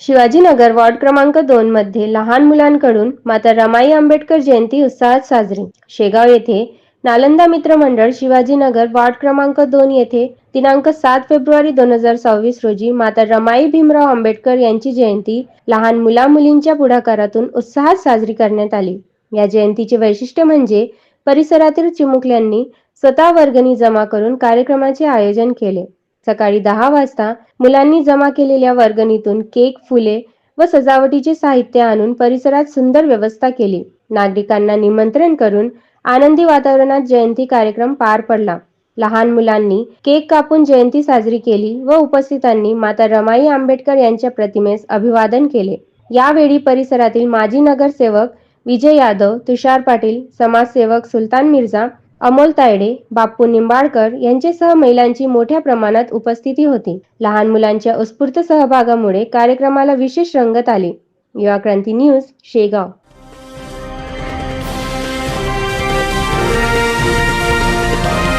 Shivajinagar ward क्रमांक दोन मध्ये लहान मुलांकडून माता रमाई आंबेडकर जयंती उत्साहात साजरी. शेगाव येथे नालंदा मित्र मंडळ शिवाजीनगर वॉर्ड क्रमांक दोन येथे दिनांक सात फेब्रुवारी दोन हजार सव्वीस रोजी माता रमाई भीमराव आंबेडकर यांची जयंती लहान मुला मुलींच्या पुढाकारातून उत्साहात साजरी करण्यात आली. या जयंतीचे वैशिष्ट्य म्हणजे परिसरातील चिमुकल्यांनी स्वतः वर्गणी जमा करून कार्यक्रमाचे आयोजन केले. सकाळी दहा वाजता मुलांनी जमा केलेल्या वर्गणीतून केक फुले व सजावटीचे साहित्य आणून परिसरात सुंदर व्यवस्था केली. नागरिकांना निमंत्रण करून आनंदी वातावरणात जयंती कार्यक्रम पार पडला. लहान मुलांनी केक कापून जयंती साजरी केली व उपस्थितांनी माता रमाई आंबेडकर यांच्या प्रतिमेस अभिवादन केले. यावेळी परिसरातील माजी नगरसेवक विजय यादव तुषार पाटील समाजसेवक सुलतान मिर्झा अमोल तायडे बाप्पू निंबाळकर यांच्यासह महिलांची मोठ्या प्रमाणात उपस्थिती होती. लहान मुलांच्या उत्स्फूर्त सहभागामुळे कार्यक्रमाला विशेष रंगत आली. युवा क्रांती न्यूज शेगाव.